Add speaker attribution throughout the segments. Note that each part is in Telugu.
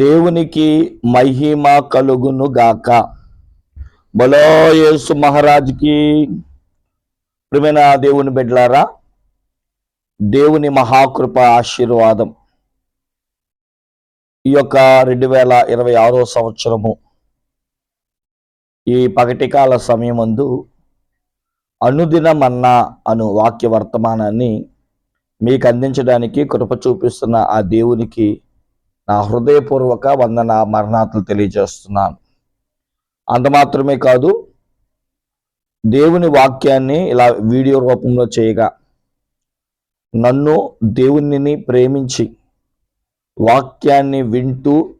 Speaker 1: దేవునికి మహిమ కలుగును గాక. బలో యేసు మహారాజుకి ప్రియమైన దేవుని బిడ్డలారా దేవుని మహాకృప ఆశీర్వాదం. ఈ యొక్క రెండు వేల ఇరవై ఆరో సంవత్సరము ఈ పగటికాల సమయమందు అనుదినమన్నా అను వాక్య వర్తమానాన్ని మీకు అందించడానికి కృప చూపిస్తున్న ఆ దేవునికి నా హృదయపూర్వక వందన మరణాతలు తెలియజేస్తున్నాను. అంత మాత్రమే కాదు దేవుని వాక్యాన్ని ఇలా వీడియో రూపంలో చేయగా నన్ను దేవునిని ప్రేమించి వాక్యాన్ని వింటూ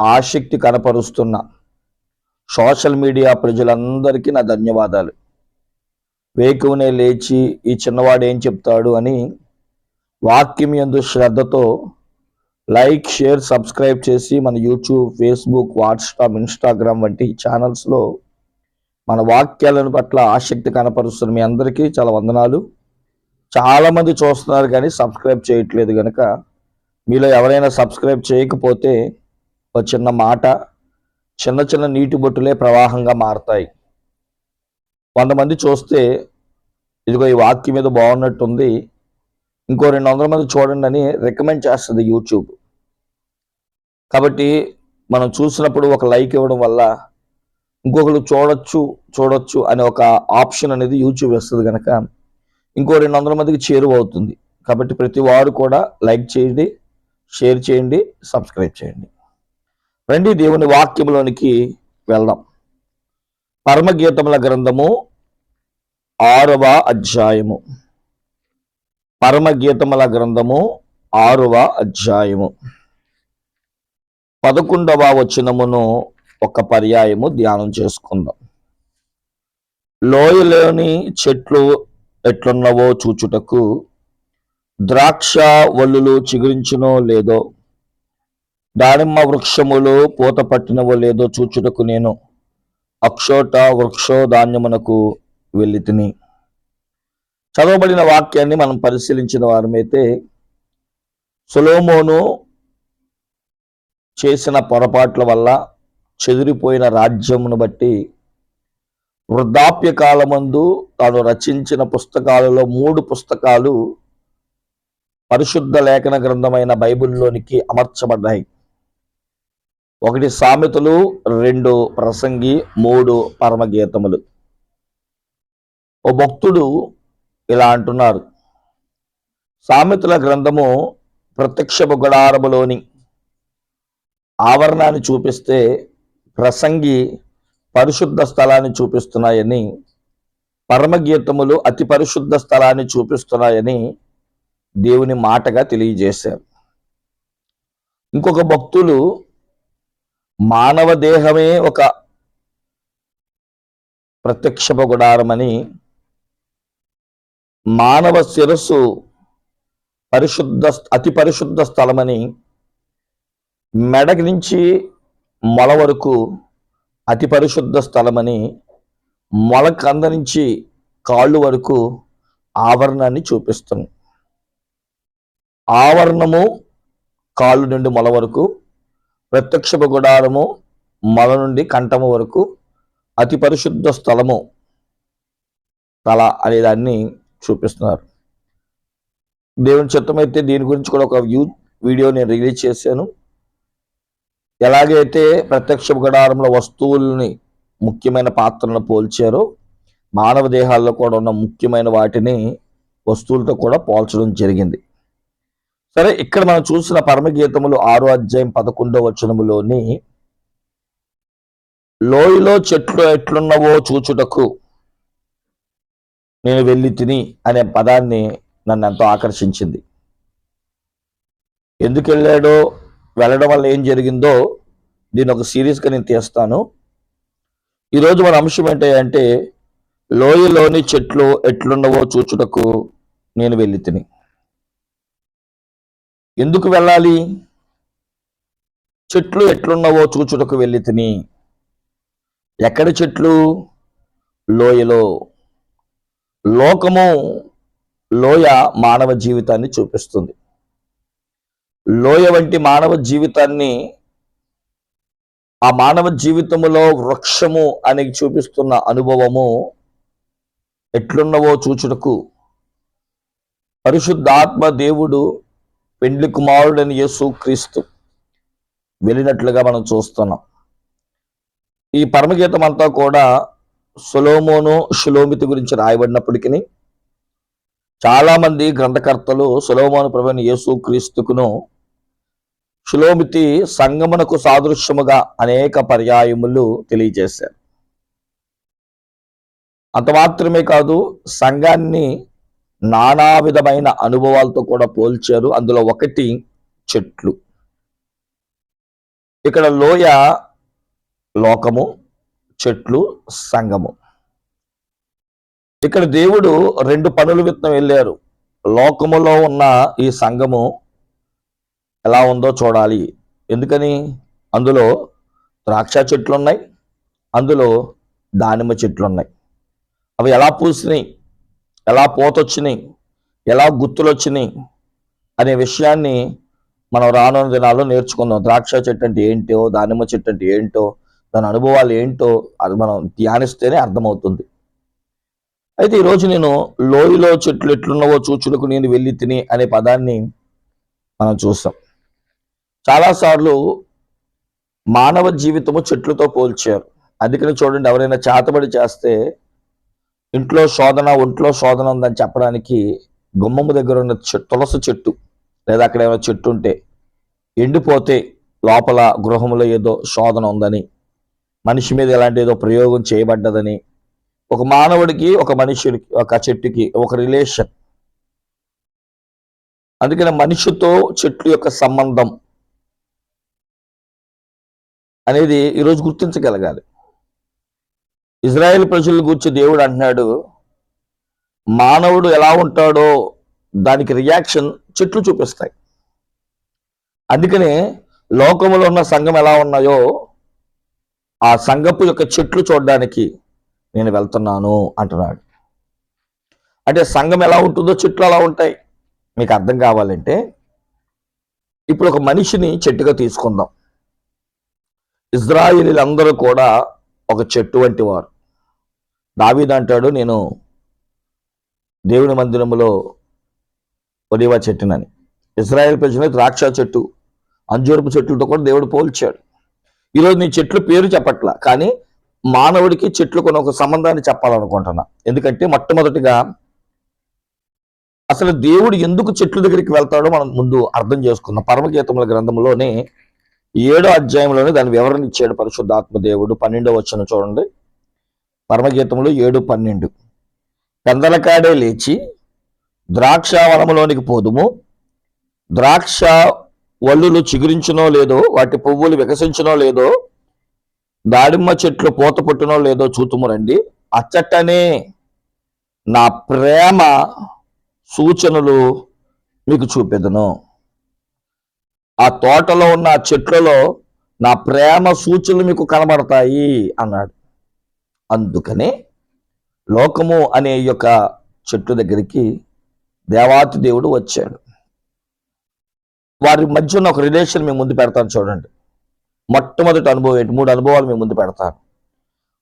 Speaker 1: ఆసక్తి కనపరుస్తున్న సోషల్ మీడియా ప్రజలందరికీ నా ధన్యవాదాలు. వేకువనే లేచి ఈ చిన్నవాడు ఏం చెప్తాడు అని వాక్యం యందు శ్రద్ధతో లైక్ షేర్ సబ్స్క్రైబ్ చేసి మన యూట్యూబ్ ఫేస్బుక్ వాట్సాప్ ఇన్స్టాగ్రామ్ వంటి ఛానల్స్లో మన వాక్యాలను పట్ల ఆసక్తి కనపరుస్తున్న మీ అందరికీ చాలా వందనాలు. చాలామంది చూస్తున్నారు కానీ సబ్స్క్రైబ్ చేయట్లేదు కనుక మీలో ఎవరైనా సబ్స్క్రైబ్ చేయకపోతే ఒక చిన్న మాట చిన్న చిన్న నీటి బొట్టులే ప్రవాహంగా మారతాయి. వంద మంది చూస్తే ఇదిగో ఈ వాక్యం మీద బాగున్నట్టుంది ఇంకో రెండు వందల మంది చూడండి అని రికమెండ్ చేస్తుంది యూట్యూబ్ కాబట్టి మనం చూసినప్పుడు ఒక లైక్ ఇవ్వడం వల్ల ఇంకొకరు చూడొచ్చు చూడొచ్చు అనే ఒక ఆప్షన్ అనేది యూట్యూబ్ వస్తుంది కనుక ఇంకో రెండు వందల మందికి చేరువ అవుతుంది. కాబట్టి ప్రతి వారు కూడా లైక్ చేయండి షేర్ చేయండి సబ్స్క్రైబ్ చేయండి. రండి దేవుని వాక్యంలోనికి వెళ్దాం. పరమగీతముల గ్రంథము ఆరవ అధ్యాయము. పరమగీతముల గ్రంథము ఆరవ అధ్యాయము. పదకొండవ వచనమును ఒక పర్యాయము ధ్యానం చేసుకుందాం. లోయలోని చెట్లు ఎట్లున్నవో చూచుటకు ద్రాక్ష వల్లులు చిగురించునో లేదో దానిమ్మ వృక్షములు పూత పట్టినవో లేదో చూచుటకు నేను అక్షోట వృక్షోధాన్యమునకు వెళ్ళి తిని చదవబడిన వాక్యాన్ని మనం పరిశీలించిన వారమైతే సొలోమోను చేసిన పొరపాట్ల వల్ల చెదిరిపోయిన రాజ్యమును బట్టి వృద్ధాప్య కాలమందు తాను రచించిన పుస్తకాలలో మూడు పుస్తకాలు పరిశుద్ధ లేఖన గ్రంథమైన బైబిల్లోనికి అమర్చబడ్డాయి. ఒకటి సామెతలు రెండు ప్రసంగి మూడు పరమగీతములు. ఓ భక్తుడు ఇలా అంటున్నారు. సామెతల గ్రంథము ప్రత్యక్ష గుడారములోని ఆవరణాన్ని చూపిస్తే ప్రసంగి పరిశుద్ధ స్థలాన్ని చూపిస్తున్నాయని పరమగీతములు అతి పరిశుద్ధ స్థలాన్ని చూపిస్తున్నాయని దేవుని మాటగా తెలియజేశారు. ఇంకొక భక్తులు మానవ దేహమే ఒక ప్రత్యక్ష గుడారమని మానవ శిరస్సు పరిశుద్ధ అతి పరిశుద్ధ స్థలమని మెడ నుంచి మొల వరకు అతి పరిశుద్ధ స్థలమని మొల కంద నుంచి కాళ్ళు వరకు ఆవరణాన్ని చూపిస్తుంది. ఆవరణము కాళ్ళు నుండి మొల వరకు ప్రత్యక్ష గుడారము మొల నుండి కంఠము వరకు అతి పరిశుద్ధ స్థలము తల అనేదాన్ని చూపిస్తున్నారు. దేవుని చిత్తమైతే దీని గురించి కూడా ఒక వ్యూ వీడియో నేను రిలీజ్ చేశాను. ఎలాగైతే ప్రత్యక్ష గడారంలో వస్తువుల్ని ముఖ్యమైన పాత్రలను పోల్చారో మానవ దేహాల్లో కూడా ఉన్న ముఖ్యమైన వాటిని వస్తువులతో కూడా పోల్చడం జరిగింది. సరే ఇక్కడ మనం చూసిన పరమగీతములు ఆరో అధ్యాయం పదకొండో వచనములోని లోయలో చెట్లు ఎట్లున్నవో చూచుటకు నేను వెళ్ళి తిని అనే పదాన్ని నన్ను ఎంతో ఆకర్షించింది. ఎందుకు వెళ్ళాడో వెళ్ళడం వల్ల ఏం జరిగిందో దీన్ని ఒక సీరియస్గా నేను తీస్తాను. ఈరోజు మన అంశం ఏంటంటే లోయలోని చెట్లు ఎట్లున్నవో చూచుటకు నేను వెళ్ళి తిని. ఎందుకు వెళ్ళాలి? చెట్లు ఎట్లున్నవో చూచుటకు వెళ్ళి తిని. ఎక్కడ చెట్లు? లోయలో. లోకము లోయ మానవ జీవితాన్ని చూపిస్తుంది. లోయ వంటి మానవ జీవితాన్ని ఆ మానవ జీవితములో వృక్షము అని చూపిస్తున్న అనుభవము ఎట్లున్నవో చూచుటకు పరిశుద్ధాత్మ దేవుడు పెండ్లి కుమారుడని యేసు క్రీస్తు వెళ్ళినట్లుగా మనం చూస్తున్నాం. ఈ పరమగీతం అంతా కూడా సులోమోను షులోమితి గురించి రాయబడినప్పటికీ చాలా మంది గ్రంథకర్తలు సులోమోను ప్రభుని యేసు క్రీస్తుకును షులోమితి సంగమునకు సాదృశ్యముగా అనేక పర్యాయములు తెలియజేశారు. అంత మాత్రమే కాదు సంఘాన్ని నానా విధమైన అనుభవాలతో కూడా పోల్చారు. అందులో ఒకటి చెట్లు. ఇక్కడ లోయ లోకము చెట్లు సంఘము ఇక్కడ దేవుడు రెండు పనులు విత్తనం వెళ్ళారు. లోకములో ఉన్న ఈ సంఘము ఎలా ఉందో చూడాలి. ఎందుకని? అందులో ద్రాక్ష చెట్లు ఉన్నాయి అందులో దానిమ్మ చెట్లు ఉన్నాయి అవి ఎలా పూసినాయి ఎలా పోతొచ్చినాయి ఎలా గుర్తులు వచ్చినాయి అనే విషయాన్ని మనం రానున్న దినాల్లో నేర్చుకుందాం. ద్రాక్ష చెట్టు అంటే ఏంటో దానిమ్మ చెట్టు అంటే ఏంటో దాని అనుభవాలు ఏంటో అది మనం ధ్యానిస్తేనే అర్థమవుతుంది. అయితే ఈరోజు నేను లోయలో చెట్లు ఎట్లున్నవో చూచులకు నేను వెళ్ళి తిని అనే పదాన్ని మనం చూస్తాం. చాలాసార్లు మానవ జీవితము చెట్లతో పోల్చారు. అందుకని చూడండి ఎవరైనా చేతబడి చేస్తే ఇంట్లో శోధన ఒంట్లో శోధన ఉందని చెప్పడానికి గుమ్మము దగ్గర ఉన్న చె- తులసి చెట్టు లేదా అక్కడ ఏమైనా చెట్టు ఉంటే ఎండిపోతే లోపల గృహంలో ఏదో శోధన ఉందని మనిషి మీద ఎలాంటి ఏదో ప్రయోగం చేయబడ్డదని ఒక మానవుడికి ఒక మనుషుడికి ఒక చెట్టుకి ఒక రిలేషన్ అందుకని మనిషితో చెట్లు యొక్క సంబంధం అనేది ఈరోజు గుర్తించగలగాలి. ఇజ్రాయెల్ ప్రజల గురించి దేవుడు అంటున్నాడు మానవుడు ఎలా ఉంటాడో దానికి రియాక్షన్ చెట్లు చూపిస్తాయి. అందుకనే లోకములో ఉన్న సంఘం ఎలా ఉన్నాయో ఆ సంఘపు యొక్క చెట్లు చూడడానికి నేను వెళ్తున్నాను అంటున్నాడు. అంటే సంఘం ఎలా ఉంటుందో చెట్లు అలా ఉంటాయి. మీకు అర్థం కావాలంటే ఇప్పుడు ఒక మనిషిని చెట్టుగా తీసుకుందాం. ఇజ్రాయిలీలందరూ కూడా ఒక చెట్టు వంటి వారు. దావీదు అంటాడు నేను దేవుని మందిరంలో ఒలివా చెట్టునని. ఇజ్రాయెల్ ప్రజలకు ద్రాక్ష చెట్టు అంజూరపు చెట్టుతో కూడా దేవుడు పోల్చాడు. ఈరోజు నీ చెట్లు పేరు చెప్పట్లా కానీ మానవుడికి చెట్లు కొన్ని ఒక సంబంధాన్ని చెప్పాలనుకుంటున్నా. ఎందుకంటే మొట్టమొదటిగా అసలు దేవుడు ఎందుకు చెట్ల దగ్గరికి వెళ్తాడో మనం ముందు అర్థం చేసుకుందాం. పరమగీతముల గ్రంథంలోనే ఏడో అధ్యాయంలోనే దాని వివరణ ఇచ్చాడు పరిశుద్ధాత్మ దేవుడు. పన్నెండో వచ్చిన చూడండి. పరమగీతంలో ఏడు పన్నెండు. పెందలకాడే లేచి ద్రాక్ష వనములోనికి పోదుము. ద్రాక్ష వల్లులు చిగురించనో లేదో వాటి పువ్వులు వికసించనో లేదో దాడిమ్మ చెట్లు పూత పుట్టనో లేదో చూతుము రండి. అచ్చటనే నా ప్రేమ సూచనలు మీకు చూపెదను. ఆ తోటలో ఉన్న ఆ చెట్లలో నా ప్రేమ సూచనలు మీకు కనబడతాయి అన్నాడు. అందుకనే లోకము అనే యొక్క చెట్టు దగ్గరికి దేవాతి దేవుడు వచ్చాడు. వారి మధ్య ఉన్న ఒక రిలేషన్ మేము ముందు పెడతాను చూడండి. మొట్టమొదటి అనుభవం ఏంటి? మూడు అనుభవాలు మేము ముందు పెడతాను.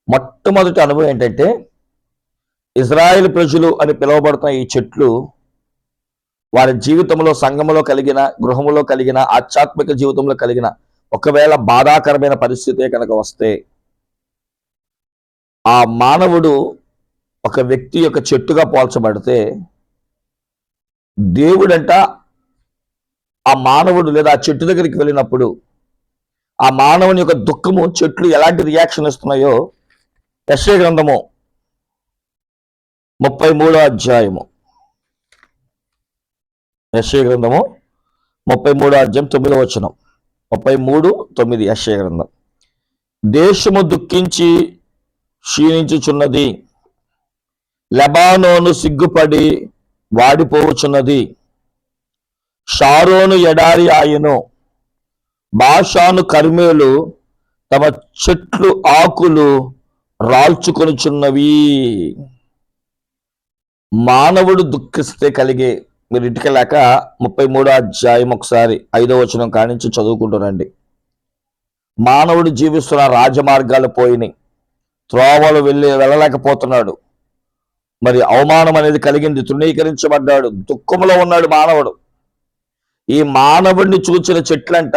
Speaker 1: మొట్టమొదటి అనుభవం ఏంటంటే ఇజ్రాయెల్ ప్రజలు అని పిలువబడుతున్న ఈ చెట్లు వారి జీవితంలో సంఘములో కలిగిన గృహములో కలిగిన ఆధ్యాత్మిక జీవితంలో కలిగిన ఒకవేళ బాధాకరమైన పరిస్థితే కనుక వస్తే ఆ మానవుడు ఒక వ్యక్తి యొక్క చెట్టుగా పోల్చబడితే దేవుడంట ఆ మానవుడు లేదా ఆ చెట్టు దగ్గరికి వెళ్ళినప్పుడు ఆ మానవుని యొక్క దుఃఖము చెట్లు ఎలాంటి రియాక్షన్ ఇస్తున్నాయో యశ్వ గ్రంథము ముప్పై మూడో అధ్యాయము. యశ్వ గ్రంథము ముప్పై మూడో అధ్యాయం తొమ్మిదో వచనం. ముప్పై మూడు తొమ్మిది యశ్వ గ్రంథం. దేశము దుఃఖించి క్షీణించుచున్నది. లెబానోను సిగ్గుపడి వాడిపోవచున్నది. షారోను ఎడారి ఆయను. బాషాను కర్మేలు తమ చెట్లు ఆకులు రాల్చుకొనుచున్నవి. మానవుడు దుఃఖిస్తే కలిగే. మీరు ఇంటికి లేక ముప్పై మూడో అధ్యాయం ఒకసారి ఐదో వచనం కానించి చదువుకుంటున్నాండి మానవుడు జీవిస్తున్న రాజమార్గాలు పోయినాయి త్రోవలు వెళ్ళి వెళ్ళలేకపోతున్నాడు. మరి అవమానం అనేది కలిగింది తృణీకరించబడ్డాడు. దుఃఖంలో ఉన్నాడు మానవుడు. ఈ మానవుడిని చూచిన చెట్లంట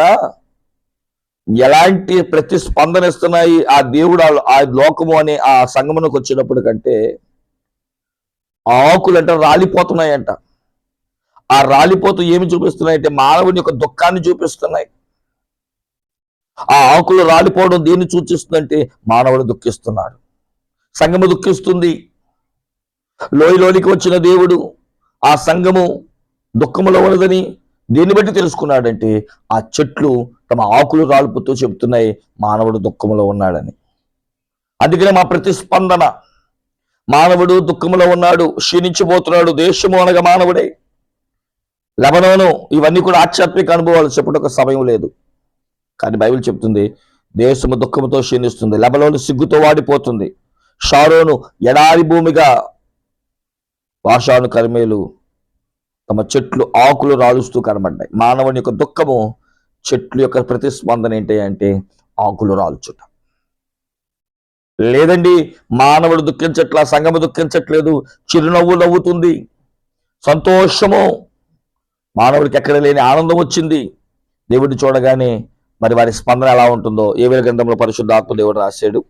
Speaker 1: ఎలాంటి ప్రతిస్పందన ఇస్తున్నాయి ఆ దేవుడు ఆ- లోకము అనే ఆ సంగమునకు వచ్చినప్పుడు కంటే ఆ ఆకులంట రాలిపోతున్నాయంట. ఆ రాలిపోతూ ఏమి చూపిస్తున్నాయంటే మానవుని యొక్క దుఃఖాన్ని చూపిస్తున్నాయి. ఆ ఆకులు రాలిపోవడం దేన్ని సూచిస్తుందంటే మానవుడు దుఃఖిస్తున్నాడు. సంగము దుఃఖిస్తుంది. లోయలోనికి వచ్చిన దేవుడు ఆ సంఘము దుఃఖములో ఉన్నదని దీన్ని బట్టి తెలుసుకున్నాడంటే ఆ చెట్లు తమ ఆకులు రాలుపుతూ చెబుతున్నాయి మానవుడు దుఃఖములో ఉన్నాడని. అందుకనే మా ప్రతిస్పందన మానవుడు దుఃఖములో ఉన్నాడు క్షీణించిపోతున్నాడు దేశము అనగా మానవుడే. లబనోను ఇవన్నీ కూడా ఆధ్యాత్మిక అనుభవాలు చెప్పుటకు సమయం లేదు. కానీ బైబిల్ చెప్తుంది దేశము దుఃఖముతో క్షీణిస్తుంది లెబలోను సిగ్గుతో వాడిపోతుంది. షారోను ఎడారి భూమిగా వాషాను కర్మేలు తమ చెట్లు ఆకులు రాలుస్తూ కనబడ్డాయి. మానవుని యొక్క దుఃఖము చెట్లు యొక్క ప్రతిస్పందన ఏంటి అంటే ఆకులు రాల్చుట. లేదండి మానవుడు దుఃఖించట్లా సంగము దుఃఖించట్లేదు చిరునవ్వు నవ్వుతుంది సంతోషము మానవుడికి ఎక్కడ లేని ఆనందం వచ్చింది. దేవుడిని చూడగానే మరి వారి స్పందన ఎలా ఉంటుందో ఏ వేల పరిశుద్ధ ఆత్మ దేవుడు రాశాడు.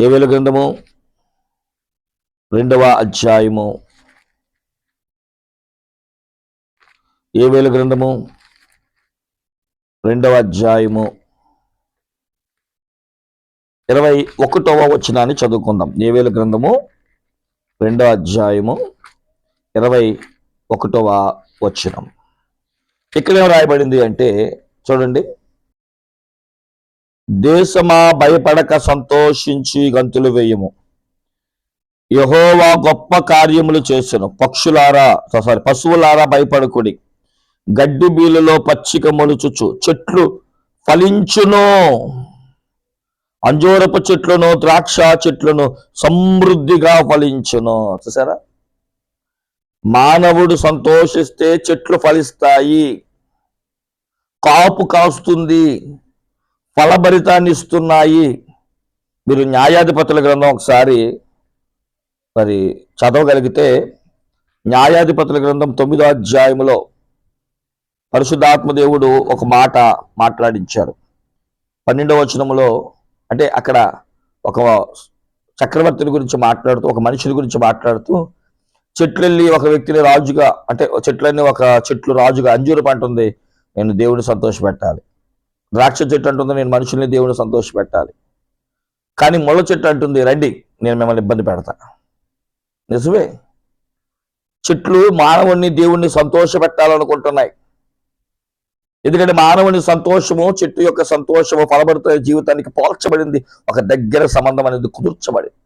Speaker 1: ఏ వేల గ్రంథము? రెండవ అధ్యాయము. ఏ వేల గ్రంథము? రెండవ అధ్యాయము. ఇరవై ఒకటవ వచనాన్ని చదువుకుందాం. ఏ వేల గ్రంథము? రెండవ అధ్యాయము ఇరవై ఒకటవ వచనం. ఇక్కడ రాయబడింది అంటే చూడండి. దేశమా భయపడక సంతోషించి గంతులు వేయము. యహోవా గొప్ప కార్యములు చేసెను. పక్షులారా సారీ పశువులారా భయపడకుడి. గడ్డి బీలులో పచ్చిక మలుచుచు చెట్లు ఫలించును. అంజూరపు చెట్లను ద్రాక్ష చెట్లను సమృద్ధిగా ఫలించును. చూసారా మానవుడు సంతోషిస్తే చెట్లు ఫలిస్తాయి. కాపు కాస్తుంది ఫలభరితాన్ని ఇస్తున్నాయి. మీరు న్యాయాధిపతుల గ్రంథం ఒకసారి మరి చదవగలిగితే న్యాయాధిపతుల గ్రంథం తొమ్మిదో అధ్యాయములో పరిశుద్ధాత్మ దేవుడు ఒక మాట మాట్లాడించారు. పన్నెండవ వచనములో అంటే అక్కడ ఒక చక్రవర్తిని గురించి మాట్లాడుతూ ఒక మనిషిని గురించి మాట్లాడుతూ చెట్లెళ్ళి ఒక వ్యక్తిని రాజుగా అంటే చెట్లన్నీ ఒక చెట్లు రాజుగా అంజూరు పంట ఉంది నేను దేవుని సంతోషపెట్టాలి. ద్రాక్ష చెట్టు అంటుంది నేను మనుషుల్ని దేవుని సంతోషపెట్టాలి. కానీ ముళ్ళ చెట్టు అంటుంది రండి నేను మిమ్మల్ని ఇబ్బంది పెడతా. నిజమే? చెట్లు మానవుణ్ణి దేవుణ్ణి సంతోషపెట్టాలనుకుంటున్నాయి. ఎందుకంటే మానవుని సంతోషము చెట్టు యొక్క సంతోషము ఫలపడుతున్న జీవితానికి పోల్చబడింది. ఒక దగ్గర సంబంధం అనేది కుదుర్చబడింది.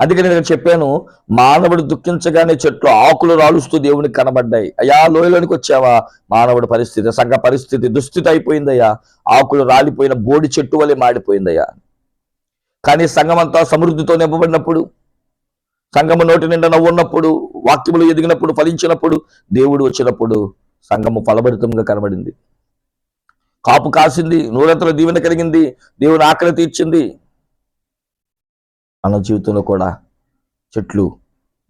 Speaker 1: అందుకని నేను చెప్పాను మానవుడు దుఃఖించగానే చెట్లు ఆకులు రాలుస్తూ దేవునికి కనబడ్డాయి. అయ్యా లోయలోనికి వచ్చావా? మానవుడి పరిస్థితి సంఘ పరిస్థితి దుస్థితి అయిపోయిందయ్యా. ఆకులు రాలిపోయిన బోడి చెట్టు వలె మాడిపోయిందయ్యా. కానీ సంఘం అంతా సమృద్ధితో నింపబడినప్పుడు సంఘము నోటి నిండా నవ్వున్నప్పుడు వాక్యములు ఎదిగినప్పుడు ఫలించినప్పుడు దేవుడు వచ్చినప్పుడు సంఘము ఫలభరితంగా కనబడింది. కాపు కాసింది నూరంతల దీవెన కలిగింది దేవుని ఆకలి తీర్చింది. మన జీవితంలో కూడా చెట్లు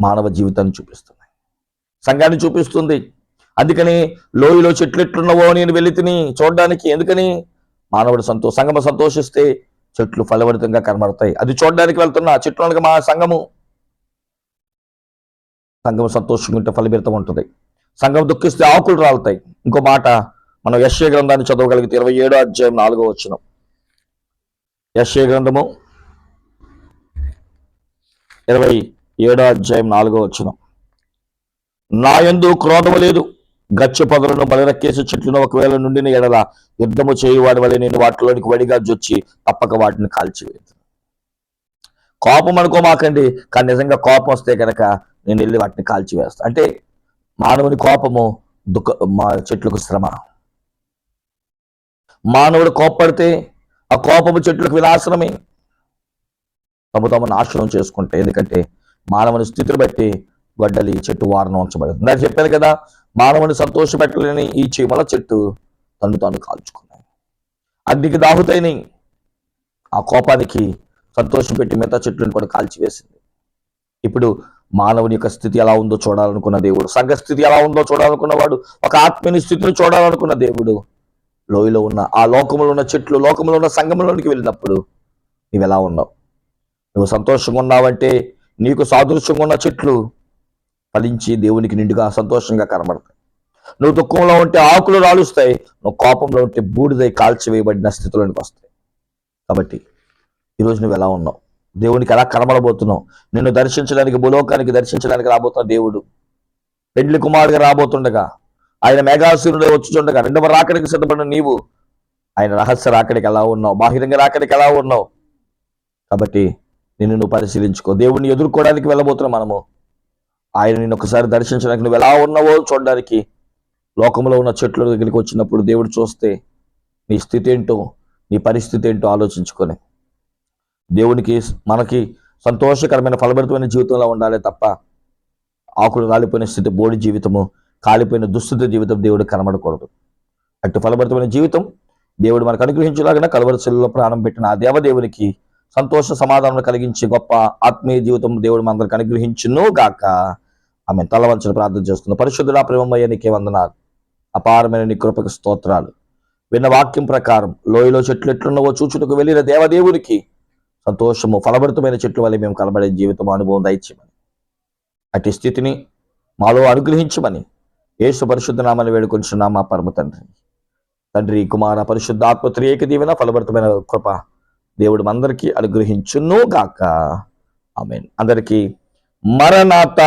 Speaker 1: మానవ జీవితాన్ని చూపిస్తున్నాయి. సంఘాన్ని చూపిస్తుంది. అందుకని లోయలో చెట్లు ఎట్లున్నావో నేను వెళ్ళి తిని చూడడానికి. ఎందుకని? మానవుడు సంతో సంగమ సంతోషిస్తే చెట్లు ఫలభరితంగా కనబడతాయి. అది చూడడానికి వెళ్తున్నా చెట్లు మా సంఘము. సంఘం సంతోషంగా ఉంటే ఫలభరితం ఉంటుంది. సంఘం దుఃఖిస్తే ఆకులు రాలుతాయి. ఇంకో మాట మనం యశ్య గ్రంథాన్ని చదవగలిగితే ఇరవై ఏడో అధ్యాయం నాలుగో వచ్చిన యశ్య గ్రంథము ఇరవై ఏడో అధ్యాయం నాలుగో వచ్చిన నా ఎందు క్రోధము లేదు. గచ్చ పొదలను బలిరక్కేసి చెట్లను ఒకవేళ నుండిన ఎడల యుద్ధము చేయువాడి వల్ల నేను వాటిలోనికి వడిగా జొచ్చి తప్పక వాటిని కాల్చివేది కోపం అనుకోమాకండి కానీ నిజంగా కోపం వస్తే కనుక నేను వెళ్ళి వాటిని కాల్చివేస్తా అంటే మానవుని కోపము దుఃఖ మా చెట్లకు శ్రమ. మానవుడు కోప్పడితే ఆ కోపము చెట్లకు వినాశనమే. తమ తమ నాశనం చేసుకుంటే ఎందుకంటే మానవుని స్థితిని బట్టి గొడ్డలి చెట్టు వారణ ఉంచబడింది. నేను చెప్పాను కదా మానవుని సంతోషపెట్టలేని ఈ చీమల చెట్టు తను తాను కాల్చుకున్నాయి. అగ్నికి దాహుతైనాయి. ఆ కోపానికి సంతోషం పెట్టి మిగతా చెట్లను కూడా కాల్చివేసింది. ఇప్పుడు మానవుని యొక్క స్థితి ఎలా ఉందో చూడాలనుకున్న దేవుడు సంఘ స్థితి ఎలా ఉందో చూడాలనుకున్నవాడు ఒక ఆత్మీయ స్థితిని చూడాలనుకున్న దేవుడు. లోయలో ఉన్న ఆ లోకంలో ఉన్న చెట్లు లోకంలో ఉన్న సంఘంలోనికి వెళ్ళినప్పుడు నువ్వు ఎలా ఉన్నావు? నువ్వు సంతోషంగా ఉన్నావంటే నీకు సాదృశ్యంగా ఉన్న చెట్లు ఫలించి దేవునికి నిండుగా సంతోషంగా కనబడతాయి. నువ్వు దుఃఖంలో ఉంటే ఆకులు రాలుస్తాయి నువ్వు కోపంలో ఉంటే బూడిదై కాల్చివేయబడిన స్థితిలోనికి వస్తాయి. కాబట్టి ఈరోజు నువ్వు ఎలా ఉన్నావు? దేవునికి ఎలా కనబడబోతున్నావు నిన్ను దర్శించడానికి భూలోకానికి దర్శించడానికి రాబోతున్న దేవుడు. పెండ్లి కుమారుడిగా రాబోతుండగా ఆయన మేఘాసురుడు వచ్చుచుండగా రెండవ రాకడికి సిద్ధపడిన నీవు ఆయన రహస్య రాకడికి ఎలా ఉన్నావు? బాహిరంగ రాకడికి ఎలా ఉన్నావు? కాబట్టి నిన్ను నువ్వు పరిశీలించుకో. దేవుణ్ణి ఎదుర్కోవడానికి వెళ్ళబోతున్నాం మనము. ఆయన నిన్ను ఒకసారి దర్శించడానికి నువ్వు ఎలా ఉన్నావో చూడడానికి లోకంలో ఉన్న చెట్ల దగ్గరికి వచ్చినప్పుడు దేవుడు చూస్తే నీ స్థితి ఏంటో నీ పరిస్థితి ఏంటో ఆలోచించుకొని దేవునికి మనకి సంతోషకరమైన ఫలభరితమైన జీవితంలో ఉండాలి తప్ప ఆకులు రాలిపోయిన స్థితి బోడి జీవితము కాలిపోయిన దుస్థితి జీవితం దేవుడు కనబడకూడదు. అటు ఫలభరితమైన జీవితం దేవుడు మనకు అనుగ్రహించలాగిన కలవరిశిల్లో ప్రాణం పెట్టిన ఆ దేవదేవునికి సంతోష సమాధానం కలిగించే గొప్ప ఆత్మీయ జీవితం దేవుడు మనందరికి అనుగ్రహించును గాక. ఆమె తలవంచన ప్రార్థన చేస్తుంది పరిశుద్ధుడా ప్రేమయ్య నీకే వందనాలు. అపారమైన నీ కృపకు స్తోత్రాలు. విన్న వాక్యం ప్రకారం లోయలో చెట్లు ఎట్లున్నవో చూచుటకు వెళ్ళిన దేవదేవునికి సంతోషము ఫలభరితమైన చెట్లు వల్ల మేము కలబడే జీవితం అనుభవం దయచేయమని. అటు స్థితిని మాలో అనుగ్రహించమని యేసు పరిశుద్ధ నామని వేడుకొంచున్నాం మా పరమ తండ్రి. తండ్రి కుమార పరిశుద్ధ ఆత్మ త్రియేక దీవెన ఫలభరితమైన కృప దేవుడు అందరికీ అనుగ్రహించును గాక. ఆమెన్. అందరికీ మరణాత